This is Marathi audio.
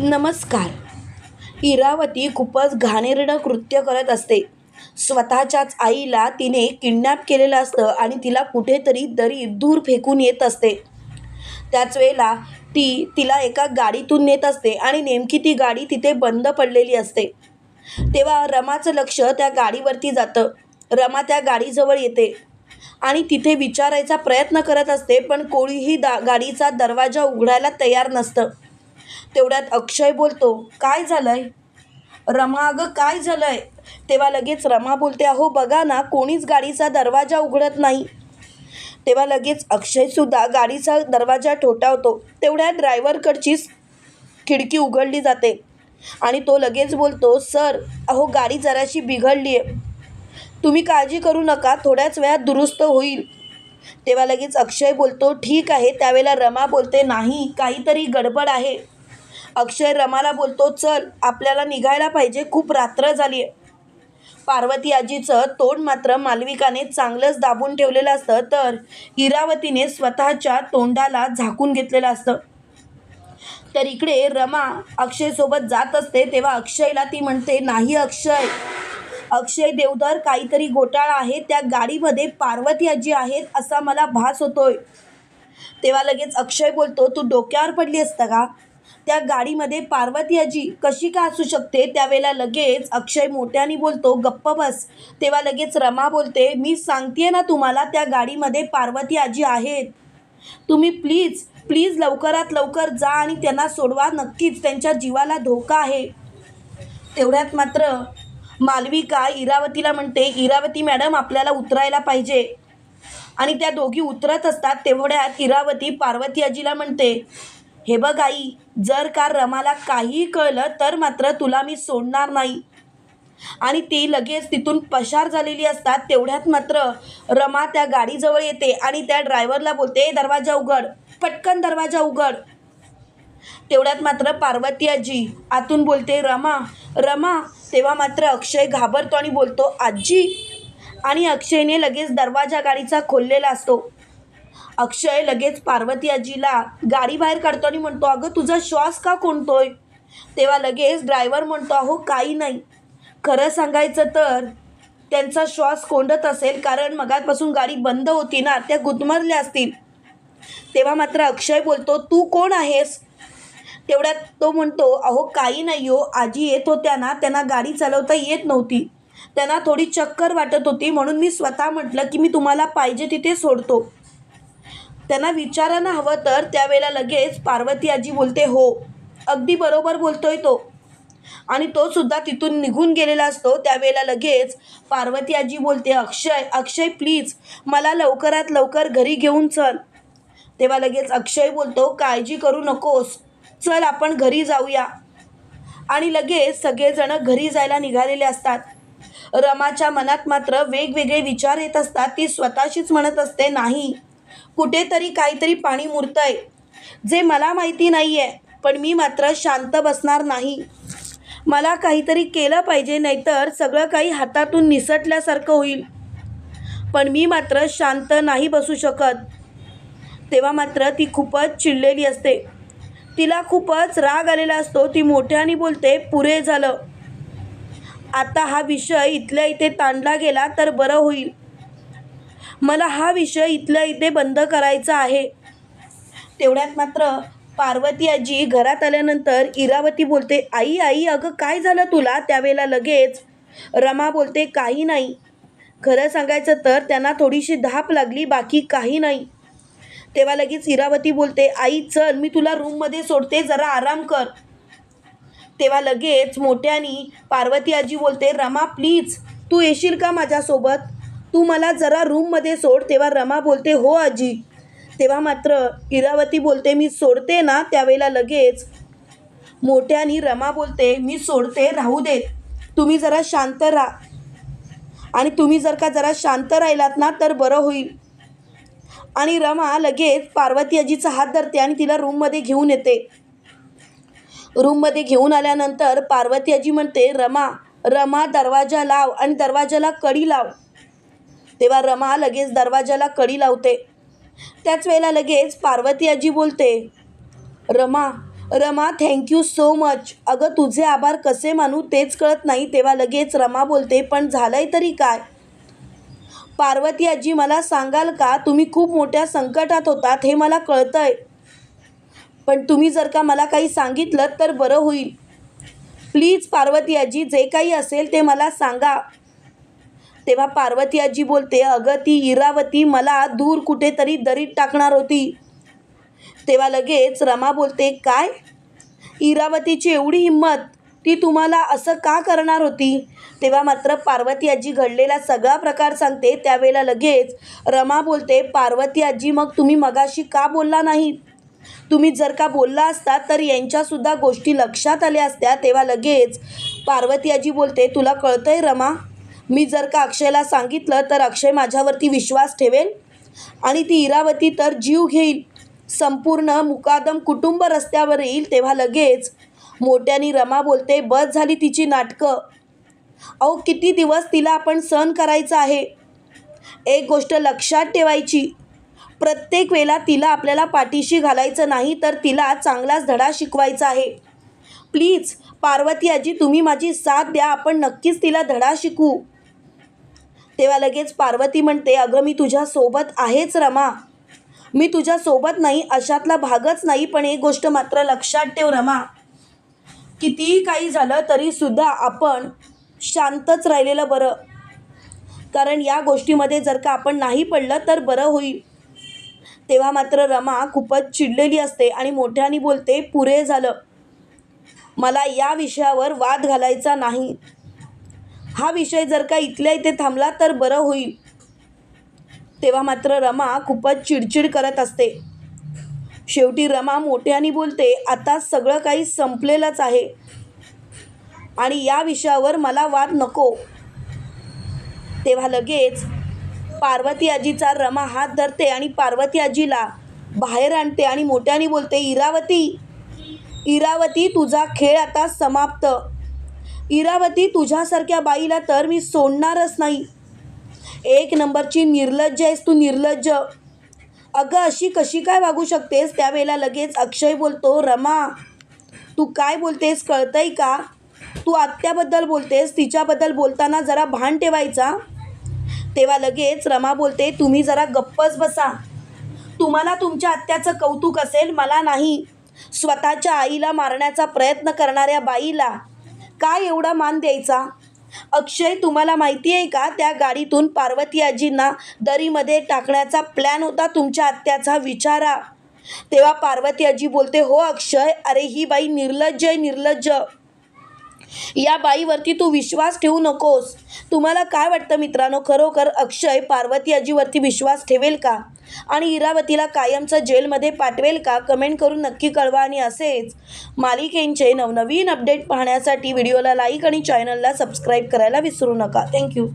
नमस्कार. इरावती खूपच घाणेरडं कृत्य करत असते. स्वतःच्याच आईला तिने किडनॅप केलेलं असतं आणि तिला कुठेतरी दरी दूर फेकून येत असते. त्याच वेळेला ती तिला एका गाडीतून नेत असते आणि नेमकी ती गाडी तिथे बंद पडलेली असते. तेव्हा रमाचं लक्ष त्या गाडीवरती जातं. रमा त्या गाडीजवळ येते आणि तिथे विचारायचा प्रयत्न करत असते पण कोणीही दा गाडीचा दरवाजा उघडायला तयार नसतं. तेवढ्यात अक्षय बोलतो काय झालंय? रमा अगं काय झालंय? तेव्हा लगेच रमा बोलते अहो बघा ना कोणीच गाडीचा दरवाजा उघडत नाही. तेव्हा लगेच अक्षयसुद्धा गाडीचा दरवाजा ठोठावतो. तेवढ्या ड्रायव्हरकडचीच खिडकी उघडली जाते आणि तो लगेच बोलतो सर अहो गाडी जराशी बिघडली आहे तुम्ही काळजी करू नका थोड्याच वेळात दुरुस्त होईल. तेव्हा लगेच अक्षय बोलतो ठीक आहे. त्यावेळेला रमा बोलते नाही काहीतरी गडबड आहे. अक्षय रमाला बोलतो चल आपल्याला निघायला पाहिजे. खूप रात्र झाली आहे पार्वती आजीचं तोंड मात्र मालविकाने चांगलंच दाबून ठेवलेलं असतं तर इरावतीने स्वतःच्या तोंडाला झाकून घेतलेलं असतं. तर इकडे रमा अक्षयसोबत जात असते तेव्हा अक्षयला ती म्हणते नाही अक्षय. अक्षय देवधर काहीतरी घोटाळा आहे. त्या गाडीमध्ये पार्वती आजी आहेत असा मला भास होतोय. तेव्हा लगेच अक्षय बोलतो तू डोक्यावर पडली असतं का? त्या गाडीमध्ये पार्वती आजी कशी का असू शकते? त्यावेळेला लगेच अक्षय मोठ्याने बोलतो गप्प बस. तेव्हा लगेच रमा बोलते मी सांगते ना तुम्हाला त्या गाडीमध्ये पार्वती आजी आहेत. तुम्ही प्लीज प्लीज लवकरात लवकर जा आणि त्यांना सोडवा नक्कीच त्यांच्या जीवाला धोका आहे. तेवढ्यात मात्र मालविका इरावतीला म्हणते इरावती मॅडम आपल्याला उतरायला पाहिजे. आणि त्या दोघी उतरत असतात तेवढ्यात इरावती पार्वती आजीला म्हणते हे बघ आई जर का रमाला काहीही कळलं तर मात्र तुला मी सोडणार नाही. आणि ती लगेच तिथून पशार झालेली असतात तेवढ्यात मात्र रमा त्या गाडीजवळ येते आणि त्या ड्रायव्हरला बोलते दरवाजा उघड पटकन दरवाजा उघड. तेवढ्यात मात्र पार्वती आजी आतून बोलते रमा रमा. तेव्हा मात्र अक्षय घाबरतो आणि बोलतो आजी. आणि अक्षयने लगेच दरवाजा गाडीचा खोललेला असतो. अक्षय लगेच पार्वती आजीला गाडी बाहेर काढतो आणि म्हणतो अगं तुझा श्वास का कोणतोय तेव्हा लगेच ड्रायव्हर म्हणतो अहो काही नाही. खरं सांगायचं तर त्यांचा श्वास कोंडत असेल कारण मगापासून गाडी बंद होती ना त्या गुदमरल्या असतील. तेव्हा मात्र अक्षय बोलतो तू कोण आहेस? तेवढ्यात तो म्हणतो अहो काही नाही हो. आजी येत होत्या ना त्यांना गाडी चालवता येत नव्हती. त्यांना थोडी चक्कर वाटत होती म्हणून मी स्वतः म्हटलं की मी तुम्हाला पाहिजे तिथे सोडतो. त्यांना विचारायला हवं तर त्यावेळेला लगेच पार्वती आजी बोलते हो. अगदी बरोबर बोलतोय तो. आणि तो सुद्धा तिथून निघून गेलेला असतो. त्यावेळेला लगेच पार्वती आजी बोलते अक्षय अक्षय प्लीज मला लवकरात लवकर घरी घेऊन चल. तेव्हा लगेच अक्षय बोलतो काळजी करू नकोस. चल आपण घरी जाऊया. आणि लगेच सगळेजण घरी जायला निघालेले असतात. रमाच्या मनात मात्र वेगवेगळे विचार येत असतात. ती स्वतःशीच म्हणत असते नाही कुठेतरी काहीतरी पाणी मुरतंय जे मला माहिती नाही आहे पण मी मात्र शांत बसणार नाही. मला काहीतरी केलं पाहिजे नाहीतर सगळं काही हातातून निसटल्यासारखं होईल. पण मी मात्र शांत नाही बसू शकत. तेव्हा मात्र ती खूपच चिडलेली असते. तिला खूपच राग आलेला असतो ती मोठ्याने बोलते पुरे झालं. आता हा विषय इथल्या इथे ताणला गेला तर बरं होईल. मला हा विषय इथल्या इथे बंद करायचा आहे. तेवढ्यात मात्र पार्वती आजी घरात आल्यानंतर इरावती बोलते आई आई अगं काय झालं तुला? त्यावेळेला लगेच रमा बोलते काही नाही. खरं सांगायचं तर त्यांना थोडीशी धाप लागली बाकी काही नाही. तेव्हा लगेच इरावती बोलते आई चल मी तुला रूममध्ये सोडते जरा आराम कर. तेव्हा लगेच मोठ्यानी पार्वती आजी बोलते रमा प्लीज तू येशील का माझ्यासोबत? तू मला जरा रूममध्ये सोड तेव्हा रमा बोलते हो आजी. तेव्हा मात्र इरावती बोलते मी सोडते ना त्यावेळेला लगेच. मोठ्यानी रमा बोलते मी सोडते राहू दे. तुम्ही जरा शांत राहा आणि तुम्ही जर का जरा शांत राहिलात ना तर बरं होईल. आणि रमा लगेच पार्वती आजीचा हात धरते आणि तिला रूममध्ये घेऊन येते. रूममध्ये घेऊन आल्यानंतर पार्वती आजी म्हणते रमा रमा दरवाजा लाव आणि दरवाजाला कडी लाव. तेव्हा रमा लगेच दरवाजाला कडी लावते. त्याच वेळेला लगेच पार्वती आजी बोलते Rama Rama thank you so much अगं तुझे आभार कसे मानू तेच कळत नाही. तेव्हा लगेच रमा बोलते पण झालंय तरी काय? पार्वती आजी मला सांगाल का? तुम्ही खूप मोठ्या संकटात होतात हे मला कळतंय. पण तुम्ही जर का मला काही सांगितलं तर बरं होईल. प्लीज पार्वती आजी जे काही असेल ते मला सांगा. तेव्हा पार्वती आजी बोलते अगं ती इरावती मला दूर कुठेतरी दरीत टाकणार होती. तेव्हा लगेच रमा बोलते काय? इरावतीची एवढी हिंमत? ती तुम्हाला असं का करणार होती? तेव्हा मात्र पार्वती आजी घडलेला सगळा प्रकार सांगते. त्यावेळेला लगेच रमा बोलते पार्वती आजी मग तुम्ही मगाशी का बोलला नाही? तुम्ही जर का बोलला असता तर यांच्यासुद्धा गोष्टी लक्षात आल्या असत्या. तेव्हा लगेच पार्वती आजी बोलते तुला कळतंय रमा मी जर का अक्षयला सांगितलं तर अक्षय माझ्यावरती विश्वास ठेवेल आणि ती इरावती तर जीव घेईल. संपूर्ण मुकादम कुटुंब रस्त्यावर येईल तेव्हा लगेच मोठ्यानी रमा बोलते बस झाली तिची नाटकं. अहो किती दिवस तिला आपण सहन करायचं आहे? एक गोष्ट लक्षात ठेवायची. प्रत्येक वेळेला तिला आपल्याला पाठीशी घालायचं नाही तर तिला चांगलाच धडा शिकवायचा आहे. प्लीज पार्वती आजी तुम्ही माझी साथ द्या. आपण नक्कीच तिला धडा शिकू. तेव्हा लगेच पार्वती म्हणते अगं मी तुझ्यासोबत आहेच रमा. मी तुझ्यासोबत नाही अशातला भागच नाही पण एक गोष्ट मात्र लक्षात ठेव रमा. कितीही काही झालं तरीसुद्धा आपण शांतच राहिलेलं बरं. कारण या गोष्टीमध्ये जर का आपण नाही पडलं तर बरं होईल. तेव्हा मात्र रमा खूपच चिडलेली असते आणि मोठ्याने बोलते पुरे झालं. मला या विषयावर वाद घालायचा नाही. हा विषय जर का इथल्या इथे थांबला तर बरं होईल. तेव्हा मात्र रमा खूपच चिडचिड करत असते. शेवटी रमा मोठ्याने बोलते आता सगळं काही संपलेलंच आहे. आणि या विषयावर मला वाद नको. तेव्हा लगेच पार्वती आजीचा रमा हात धरते आणि पार्वती आजीला बाहेर आणते आणि मोठ्याने बोलते इरावती इरावती तुझा खेळ आता समाप्त. इरावती तुझ्यासारख्या बाईला तर मी सोडणारच नाही. एक नंबरची निर्लज्ज आहेस तू निर्लज्ज. अगं अशी कशी काय वागू शकतेस? त्यावेळेला लगेच अक्षय बोलतो रमा तू काय बोलतेस कळतंय का? तू आत्याबद्दल बोलतेस तिच्याबद्दल बोलताना जरा भान ठेवायचा. तेव्हा लगेच रमा बोलते तुम्ही जरा गप्पच बसा. तुम्हाला तुमच्या आत्याचं कौतुक असेल मला नाही. स्वतःच्या आईला मारण्याचा प्रयत्न करणाऱ्या बाईला काय एवढा मान द्यायचा? अक्षय तुम्हाला माहिती आहे का त्या गाडीतून पार्वती आजींना दरीमध्ये टाकण्याचा प्लॅन होता तुमच्या आत्याचा? विचारा. तेव्हा पार्वती आजी बोलते हो अक्षय अरे ही बाई निर्लज्ज आहे निर्लज्ज. या बाईवरती तू विश्वास ठेवू नकोस. तुम्हाला काय वाटतं मित्रांनो? खरोखर अक्षय पार्वती आजीवरती विश्वास ठेवेल का? आणि इरावतीला कायमचं जेलमध्ये पाठवेल का? कमेंट करून नक्की कळवा आणि असेच. मालिकेंचे नवनवीन अपडेट पाहण्यासाठी व्हिडिओला लाईक आणि चॅनलला सबस्क्राईब करायला विसरू नका. थँक्यू.